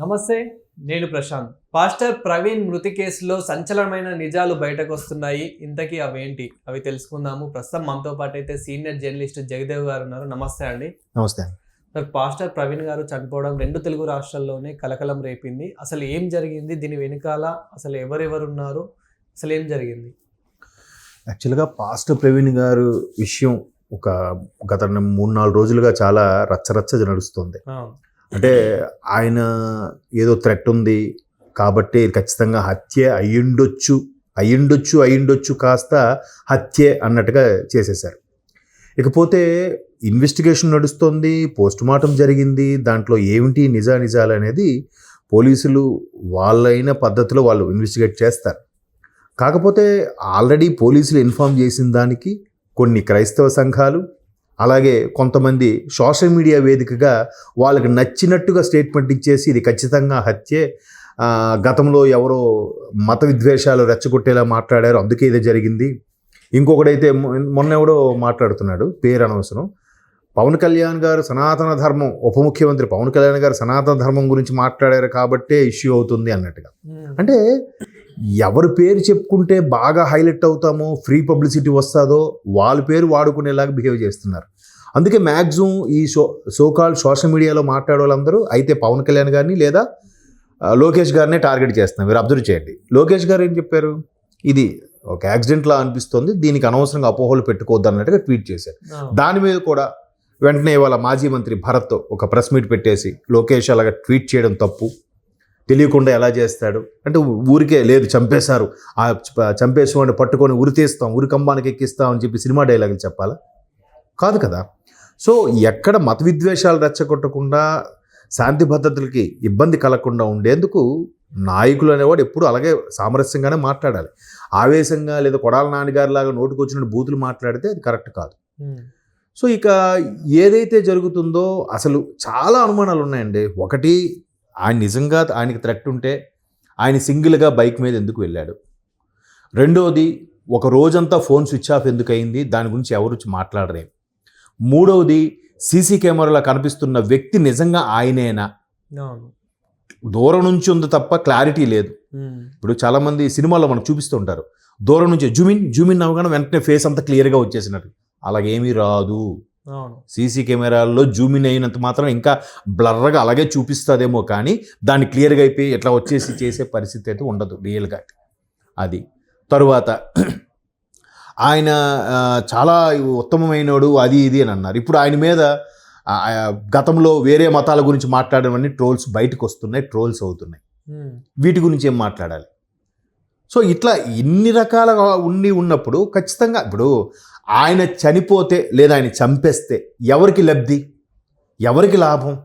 నమస్తే నేను ప్రశాంత్. పాస్టర్ ప్రవీణ్ మృతి కేసులో సంచలనమైన నిజాలు బయటకు వస్తున్నాయి ఇంతకీ అవేంటి? అవి తెలుసుకుందాము. ప్రస్తుతం మనతో పాటు అయితే సీనియర్ జర్నలిస్ట్ జగదేవ్ గారు ఉన్నారు. నమస్తే అండి. నమస్తే. సార్ పాస్టర్ ప్రవీణ్ గారు చనిపోవడం రెండు తెలుగు రాష్ట్రాల్లోనే కలకలం రేపింది. అసలు ఏం జరిగింది? దీని వెనుకాల అసలు ఎవరెవరు ఉన్నారు అసలు ఏం జరిగింది? యాక్చువల్గా పాస్టర్ ప్రవీణ్ గారు విషయం ఒక గత మూడు నాలుగు రోజులుగా చాలా రచ్చరచ్చ నడుస్తుంది. అంటే ఆయన ఏదో థ్రెట్ ఉంది కాబట్టి ఖచ్చితంగా హత్య అయ్యుండొచ్చు అయ్యుండొచ్చు అయ్యుండొచ్చు కాస్త హత్యే అన్నట్టుగా చేసేశారు. ఇకపోతే ఇన్వెస్టిగేషన్ నడుస్తుంది పోస్ట్ మార్టం జరిగింది దాంట్లో ఏమిటి నిజా నిజాలు అనేది పోలీసులు వాళ్ళైన పద్ధతిలో వాళ్ళు ఇన్వెస్టిగేట్ చేస్తారు. కాకపోతే ఆల్రెడీ పోలీసులు ఇన్ఫామ్ చేసిన దానికి కొన్ని క్రైస్తవ సంఘాలు అలాగే కొంతమంది సోషల్ మీడియా వేదికగా వాళ్ళకి నచ్చినట్టుగా స్టేట్మెంట్ ఇచ్చేసి ఇది ఖచ్చితంగా హత్యే. గతంలో ఎవరో మత విద్వేషాలు రెచ్చగొట్టేలా మాట్లాడారు. అందుకే ఇది జరిగింది. ఇంకొకడైతే మొన్న ఎవడో మాట్లాడుతున్నాడు పేరు అనవసరం. పవన్ కళ్యాణ్ గారు సనాతన ధర్మం ఉప ముఖ్యమంత్రి పవన్ కళ్యాణ్ గారు సనాతన ధర్మం గురించి మాట్లాడారు కాబట్టే ఇష్యూ అవుతుంది అన్నట్టుగా. అంటే ఎవరి పేరు చెప్పుకుంటే బాగా హైలైట్ అవుతామో ఫ్రీ పబ్లిసిటీ వస్తుందో వాళ్ళ పేరు వాడుకునేలాగా బిహేవ్ చేస్తున్నారు. అందుకే మ్యాక్సిమం ఈ సో సోకాల్ సోషల్ మీడియాలో మాట్లాడే వాళ్ళందరూ అయితే పవన్ కళ్యాణ్ గారిని లేదా లోకేష్ గారినే టార్గెట్ చేస్తున్నారు. మీరు అబ్జర్వ్ చేయండి. లోకేష్ గారు ఏం చెప్పారు? ఇది ఒక యాక్సిడెంట్లా అనిపిస్తుంది. దీనికి అనవసరంగా అపోహలు పెట్టుకోవద్దు అన్నట్టుగా ట్వీట్ చేశారు. దాని మీద కూడా వెంటనే ఇవాళ మాజీ మంత్రి భరత్ ఒక ప్రెస్ మీట్ పెట్టేసి లోకేష్ అలాగా ట్వీట్ చేయడం తప్పు. తెలియకుండా ఎలా చేస్తాడు? అంటే ఊరికే లేదు చంపేశారు. ఆ చ- చంపేసి వాడిని పట్టుకొని ఉరి తీస్తాం ఉరి కంబానికి ఎక్కిస్తాం అని చెప్పి సినిమా డైలాగులు చెప్పాలా? కాదు కదా. సో ఎక్కడ మత విద్వేషాలు రెచ్చగొట్టకుండా శాంతి భద్రతలకి ఇబ్బంది కలగకుండా ఉండేందుకు నాయకులు అనేవాడు ఎప్పుడు అలాగే సామరస్యంగానే మాట్లాడాలి. ఆవేశంగా లేదా కొడాల నాన్నగారి లాగా నోటుకు వచ్చినట్టు బూతులు మాట్లాడితే అది కరెక్ట్ కాదు. సో ఇక ఏదైతే జరుగుతుందో అసలు చాలా అనుమానాలు ఉన్నాయండి ఒకటి ఆయన నిజంగా ఆయనకి థ్రెట్ ఉంటే ఆయన సింగిల్గా బైక్ మీద ఎందుకు వెళ్ళాడు? రెండవది ఒక రోజంతా ఫోన్ స్విచ్ ఆఫ్ ఎందుకు అయింది దాని గురించి ఎవరు వచ్చి మాట్లాడరేం? మూడవది సీసీ కెమెరాలో కనిపిస్తున్న వ్యక్తి నిజంగా ఆయనేనా? దూరం నుంచి ఉంది తప్ప క్లారిటీ లేదు. ఇప్పుడు చాలామంది సినిమాల్లో మనకు చూపిస్తుంటారు దూరం నుంచి జూమిన్ జూమిన్ అవ్వగానే వెంటనే ఫేస్ అంతా క్లియర్గా వచ్చేసినట్టు. అలాగేమీ రాదు. సీసీ కెమెరాల్లో జూమిన్ అయినంత మాత్రం ఇంకా బ్లర్గా అలాగే చూపిస్తుందేమో కానీ దాన్ని క్లియర్గా అయిపోయి ఎట్లా వచ్చేసి చేసే పరిస్థితి అయితే ఉండదు రియల్గా అది. తరువాత ఆయన చాలా ఉత్తమమైనడు అది ఇది అని అన్నారు. ఇప్పుడు ఆయన మీద గతంలో వేరే మతాల గురించి మాట్లాడమని ట్రోల్స్ బయటకు వస్తున్నాయి ట్రోల్స్ అవుతున్నాయి. వీటి గురించి ఏం మాట్లాడాలి? సో ఇట్లా ఇన్ని రకాలుగా ఉండి ఉన్నప్పుడు ఖచ్చితంగా ఇప్పుడు ఆయన చనిపోతే లేదా ఆయన చంపేస్తే ఎవరికి లబ్ధి? ఎవరికి లాభం?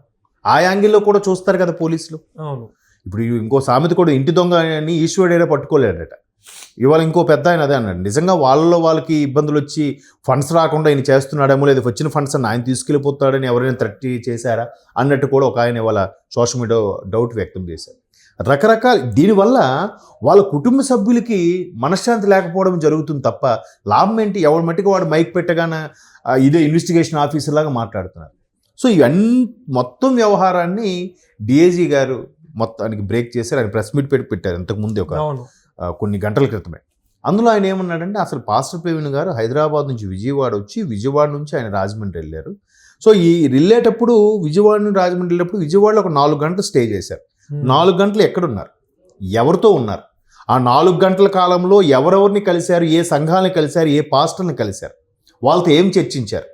ఆ యాంగిల్లో కూడా చూస్తారు కదా పోలీసులు. అవును. ఇప్పుడు ఇంకో సామెత కూడా ఇంటి దొంగ అని ఈశ్వరుడైనా పట్టుకోలేడట. ఇవాళ ఇంకో పెద్ద ఆయన అదే అన్నాడు. నిజంగా వాళ్ళలో వాళ్ళకి ఇబ్బందులు వచ్చి ఫండ్స్ రాకుండా ఆయన చేస్తున్నాడేమో లేదా వచ్చిన ఫండ్స్ అని ఆయన తీసుకెళ్ళిపోతాడని ఎవరైనా థ్రెట్ చేశారా? అన్నట్టు కూడా ఒక ఆయన ఇవాళ సోషల్ మీడియా డౌట్ వ్యక్తం చేశారు. రకరకాల దీనివల్ల వాళ్ళ కుటుంబ సభ్యులకి మనశ్శాంతి లేకపోవడం జరుగుతుంది తప్ప లాభం ఏంటి? ఎవరి మట్టికి వాడు మైక్ పెట్టగానే ఇదే ఇన్వెస్టిగేషన్ ఆఫీసర్ లాగా మాట్లాడుతున్నారు. సో ఇవన్నీ మొత్తం వ్యవహారాన్ని డిఏజీ గారు మొత్తానికి బ్రేక్ చేశారు. ఆయన ప్రెస్ మీట్ పెట్టి పెట్టారు ఇంతకుముందు ఒక కొన్ని గంటల క్రితమే. అందులో ఆయన ఏమన్నాడంటే అసలు పాస్టర్ ప్రవీణ్ గారు హైదరాబాద్ నుంచి విజయవాడ వచ్చి విజయవాడ నుంచి ఆయన రాజమండ్రి వెళ్ళారు. సో ఈ వెళ్ళేటప్పుడు విజయవాడ నుంచి రాజమండ్రి వెళ్ళేటప్పుడు విజయవాడలో ఒక నాలుగు గంటలు స్టే చేశారు. Hmm. నాలుగు గంటలు ఎక్కడున్నారు? ఎవరితో ఉన్నారు? ఆ నాలుగు గంటల కాలంలో ఎవరెవరిని కలిశారు? ఏ సంఘాలను కలిశారు? ఏ పాస్టర్ని కలిశారు? వాళ్ళతో ఏం చర్చించారు?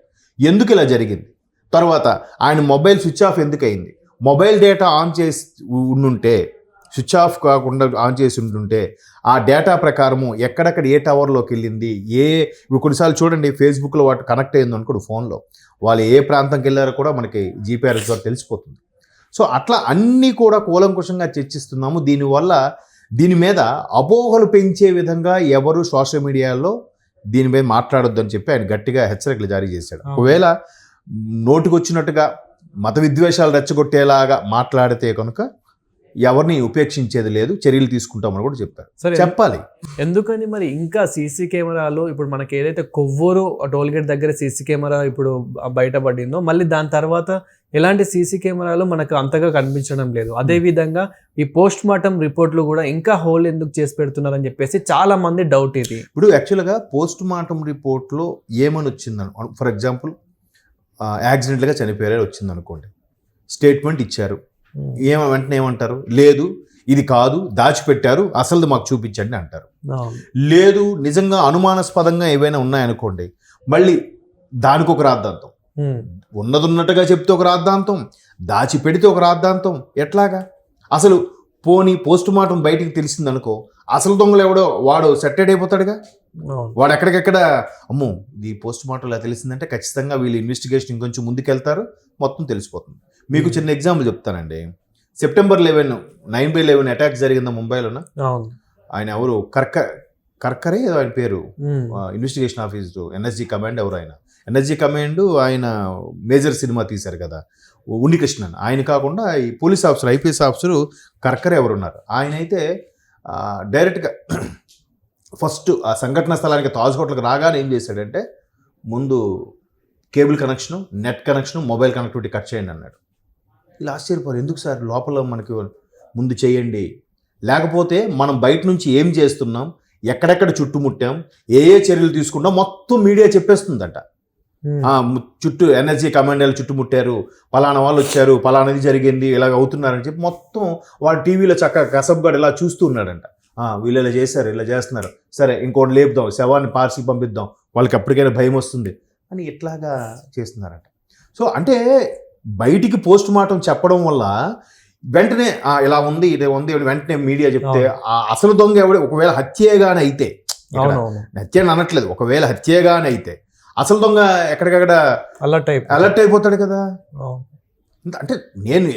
ఎందుకు ఇలా జరిగింది? తర్వాత ఆయన మొబైల్ స్విచ్ ఆఫ్ ఎందుకు అయింది మొబైల్ డేటా ఆన్ చేసి ఉండుంటే స్విచ్ ఆఫ్ కాకుండా ఆన్ చేసి ఉంటుంటే ఆ డేటా ప్రకారము ఎక్కడెక్కడ ఏ టవర్లోకి వెళ్ళింది? ఏ ఇప్పుడు కొన్నిసార్లు చూడండి ఫేస్బుక్లో వాటి కనెక్ట్ అయింది అనుకోడు ఫోన్లో. వాళ్ళు ఏ ప్రాంతంకి వెళ్ళారో కూడా మనకి జీపీఆర్ఎస్ ద్వారా తెలిసిపోతుంది. సో అట్లా అన్నీ కూడా కూలంకుషంగా చర్చిస్తున్నాము. దీనివల్ల దీని మీద అపోహలు పెంచే విధంగా ఎవరు సోషల్ మీడియాలో దీని మీద మాట్లాడొద్దు అని చెప్పి ఆయన గట్టిగా హెచ్చరికలు జారీ చేశాడు. ఒకవేళ నోటికొచ్చినట్టుగా మత విద్వేషాలు రెచ్చగొట్టేలాగా మాట్లాడితే కనుక ఎవరిని ఉపేక్షించేది లేదు చర్యలు తీసుకుంటామని కూడా చెప్పారు సరే. చెప్పాలి. ఎందుకని మరి ఇంకా సీసీ కెమెరాలు ఇప్పుడు మనకి ఏదైతే కొవ్వూరు టోల్గేట్ దగ్గర సీసీ కెమెరా ఇప్పుడు బయటపడిందో మళ్ళీ దాని తర్వాత ఎలాంటి సీసీ కెమెరాలు మనకు అంతగా కనిపించడం లేదు. అదే విధంగా ఈ పోస్ట్ మార్టం రిపోర్ట్లు కూడా ఇంకా హోల్ ఎందుకు చేసి పెడుతున్నారని చెప్పేసి చాలా మంది డౌట్ ఇది. ఇప్పుడు యాక్చువల్గా పోస్ట్ మార్టం రిపోర్ట్లో ఏమని వచ్చిందని? ఫర్ ఎగ్జాంపుల్ యాక్సిడెంట్గా చనిపోయారు వచ్చింది అనుకోండి స్టేట్మెంట్ ఇచ్చారు. ఏమ వెంటనే ఏమంటారు? లేదు ఇది కాదు దాచిపెట్టారు అసలు మాకు చూపించండి అంటారు. లేదు నిజంగా అనుమానాస్పదంగా ఏవైనా ఉన్నాయనుకోండి మళ్ళీ దానికి ఒక రాద్ధాంతం ఉమ్. ఉన్నదున్నట్టుగా చెప్తే ఒక రాద్ధాంతం దాచి పెడితే ఒక రాద్ధాంతం. ఎట్లాగా? అసలు పోని పోస్ట్ మార్టం బయటికి తెలిసిందనుకో అసలు దొంగలు ఎవడో వాడు సెట్టెడ్ అయిపోతాడుగా. వాడు ఎక్కడికెక్కడ? అమ్మో ఈ పోస్ట్ మార్టం ఇలా తెలిసిందంటే ఖచ్చితంగా వీళ్ళు ఇన్వెస్టిగేషన్ ఇంకొంచెం ముందుకెళ్తారు మొత్తం తెలిసిపోతుంది. మీకు చిన్న ఎగ్జాంపుల్ చెప్తానండి. September eleven nine by eleven attack జరిగింది ముంబైలోన? ఆయన ఎవరు? కర్క కర్కరే ఆయన పేరు. ఇన్వెస్టిగేషన్ ఆఫీస్ ఎన్ఎస్జీ కమాండ్ ఎవరు ఆయన? ఎనర్జీ కమాండ్ ఆయన మేజర్ సినిమా తీశారు కదా ఉన్నికృష్ణన్. ఆయన కాకుండా ఈ police officer IPS officer Karkare ఎవరున్నారు? ఆయన అయితే డైరెక్ట్గా ఫస్ట్ ఆ సంఘటన స్థలానికి తాజ్ హోటల్కి రాగానే ఏం చేశాడంటే ముందు cable connection net connection mobile connectivity cut చేయండి అన్నాడు. ఇలా ఆశ్చర్యపోరు ఎందుకు సార్? లోపల మనకి ముందు చేయండి. లేకపోతే మనం బయట నుంచి ఏం చేస్తున్నాం? ఎక్కడెక్కడ చుట్టుముట్టాం? ఏ ఏ చర్యలు తీసుకున్నాం మొత్తం మీడియా చెప్పేస్తుందంట. చుట్టూ ఎనర్జీ కమాండర్లు చుట్టుముట్టారు. పలానా వాళ్ళు వచ్చారు పలానాది జరిగింది ఇలాగ అవుతున్నారని చెప్పి మొత్తం వాడు టీవీలో చక్కగా కసబ్గాడు ఇలా చూస్తూ ఉన్నాడంట. వీళ్ళు ఇలా చేశారు ఇలా చేస్తున్నారు. సరే ఇంకోటి లేపుదాం శవాన్ని పార్సీ పంపిద్దాం. వాళ్ళకి ఎప్పటికైనా భయం వస్తుంది అని ఇట్లాగా చేస్తున్నారంట. సో అంటే బయటికి పోస్ట్ మార్టం చెప్పడం వల్ల వెంటనే "ఆ, ఇలా ఉంది ఇది ఉంది వెంటనే మీడియా చెప్తే ఆ అసలు దొంగ ఎవడు? ఒకవేళ హత్యేగానే అయితే ఇక్కడ అవునవును. హత్య అని అనట్లేదు. ఒకవేళ హత్యేగానే అయితే అసలు దొంగ ఎక్కడికక్కడ అలర్ట్ అయిపో అలర్ట్ అయిపోతాడు కదా. అంటే నేను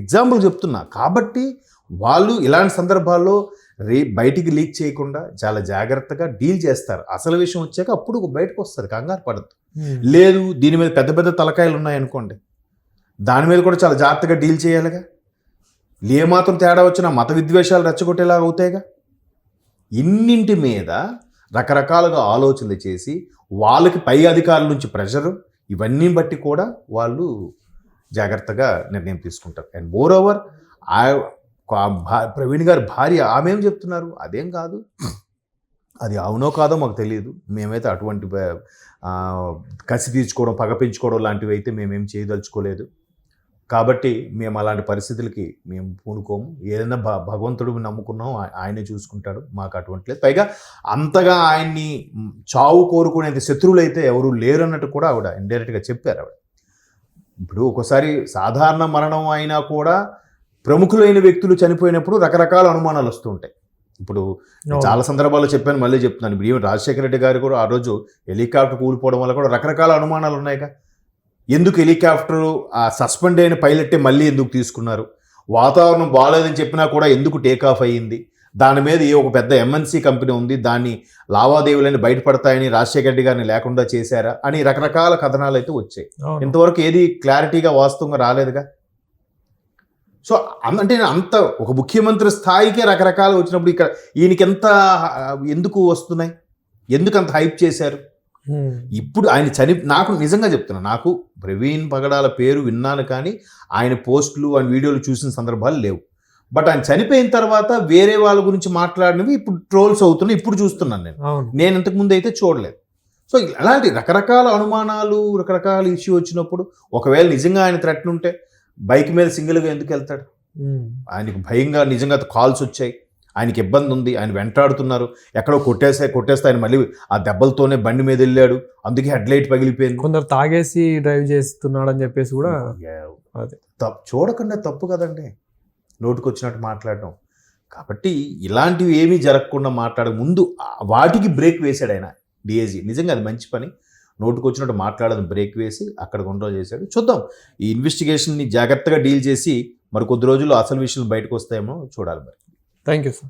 ఎగ్జాంపుల్ చెప్తున్నా. కాబట్టి వాళ్ళు ఇలాంటి సందర్భాల్లో రే బయటికి లీక్ చేయకుండా చాలా జాగ్రత్తగా డీల్ చేస్తారు. అసలు విషయం వచ్చాక అప్పుడు బయటకు వస్తుంది కంగారు పడద్దు. లేదు దీని మీద పెద్ద పెద్ద తలకాయలు ఉన్నాయనుకోండి దాని మీద కూడా చాలా జాగ్రత్తగా డీల్ చేయాలిగా. ఏమాత్రం తేడా వచ్చినా మత విద్వేషాలు రెచ్చగొట్టేలాగా అవుతాయిగా. ఇన్నింటి మీద రకరకాలుగా ఆలోచనలు చేసి వాళ్ళకి పై అధికారుల నుంచి ప్రెషరు ఇవన్నీ బట్టి కూడా వాళ్ళు జాగ్రత్తగా నిర్ణయం తీసుకుంటారు. అండ్ మోర్ ఓవర్ ఆ భా- ప్రవీణ్ గారి భార్య ఆమె ఏం చెప్తున్నారు? అదేం కాదు. అది అవునో కాదో మాకు తెలియదు. మేమైతే అటువంటి కసి తీర్చుకోవడం పగ పెంచుకోవడం లాంటివి అయితే మేమేం చేయదలుచుకోలేదు. కాబట్టి మేము అలాంటి పరిస్థితులకి మేము పూనుకోము. ఏదైనా భ భగవంతుడు నమ్ముకున్నాం ఆయనే చూసుకుంటాడు. మాకు అటువంటి లేదు. పైగా అంతగా ఆయన్ని చావు కోరుకునేంత శత్రువులు అయితే ఎవరు లేరు అన్నట్టు కూడా ఆవిడ ఇండైరెక్ట్గా చెప్పారు ఆవిడ. ఇప్పుడు ఒకసారి సాధారణ మరణం అయినా కూడా ప్రముఖులైన వ్యక్తులు చనిపోయినప్పుడు రకరకాల అనుమానాలు వస్తూ ఉంటాయి. ఇప్పుడు. చాలా సందర్భాల్లో చెప్పాను మళ్ళీ చెప్తున్నాను. ఇప్పుడు ఈవెన్ రాజశేఖర రెడ్డి గారు కూడా ఆ రోజు హెలికాప్టర్ కూలిపోవడం వల్ల కూడా రకరకాల అనుమానాలు ఉన్నాయిగా. ఎందుకు హెలికాప్టర్ ఆ సస్పెండ్ అయిన పైలట్టే మళ్ళీ ఎందుకు తీసుకున్నారు? వాతావరణం బాగాలేదని చెప్పినా కూడా ఎందుకు టేక్ ఆఫ్ అయ్యింది? దాని మీద ఏ ఒక పెద్ద ఎంఎన్సీ కంపెనీ ఉంది. దాన్ని లావాదేవీలని బయటపడతాయని రాజశేఖర రెడ్డి గారిని లేకుండా చేశారా? అని రకరకాల కథనాలు అయితే వచ్చాయి. ఇంతవరకు ఏది క్లారిటీగా వాస్తవంగా రాలేదుగా? సో అంటే అంత ఒక ముఖ్యమంత్రి స్థాయికే రకరకాలు వచ్చినప్పుడు ఇక్కడ ఈయనకి ఎంత ఎందుకు వస్తున్నాయి? ఎందుకు అంత హైప్ చేశారు. ఇప్పుడు ఆయన చని నాకు నిజంగా చెప్తున్నా నాకు ప్రవీణ్ పగడాల పేరు విన్నాను కానీ ఆయన పోస్టులు ఆయన వీడియోలు చూసిన సందర్భాలు లేవు. బట్ ఆయన చనిపోయిన తర్వాత వేరే వాళ్ళ గురించి మాట్లాడినవి ఇప్పుడు ట్రోల్స్ అవుతున్నాయి ఇప్పుడు చూస్తున్నాను నేను. నేను ఇంతకు ముందు అయితే చూడలేదు. సో అలాంటి రకరకాల అనుమానాలు రకరకాల ఇష్యూ వచ్చినప్పుడు ఒకవేళ నిజంగా ఆయన థ్రెట్ ఉంటే బైక్ మీద సింగిల్గా ఎందుకు వెళ్తాడు. ఆయనకు భయంగా నిజంగా కాల్స్ వచ్చాయి. ఆయనకి ఇబ్బంది ఉంది ఆయన వెంటాడుతున్నారు. ఎక్కడో కొట్టేస్తే కొట్టేస్తే ఆయన మళ్ళీ ఆ దెబ్బలతోనే బండి మీద వెళ్ళాడు. అందుకే హెడ్ లైట్ పగిలిపోయింది. కొందరు తాగేసి డ్రైవ్ చేస్తున్నాడు అని చెప్పేసి కూడా అదే. తప్పు చూడకుండా తప్పు కదండి. నోటికి వచ్చినట్టు మాట్లాడడం. కాబట్టి ఇలాంటివి ఏమీ జరగకుండా మాట్లాడే ముందు వాటికి బ్రేక్ వేశాడు ఆయన డిఏజీ. నిజంగా అది మంచి పని. నోటికి వచ్చినట్టు మాట్లాడని బ్రేక్ వేసి అక్కడ కంట్రోల్ చేశాడు. చూద్దాం. ఈ ఇన్వెస్టిగేషన్ని జాగ్రత్తగా డీల్ చేసి మరి కొద్ది రోజుల్లో అసలు విషయాలు బయటకు వస్తాయేమో చూడాలి మరి. Thank you, sir.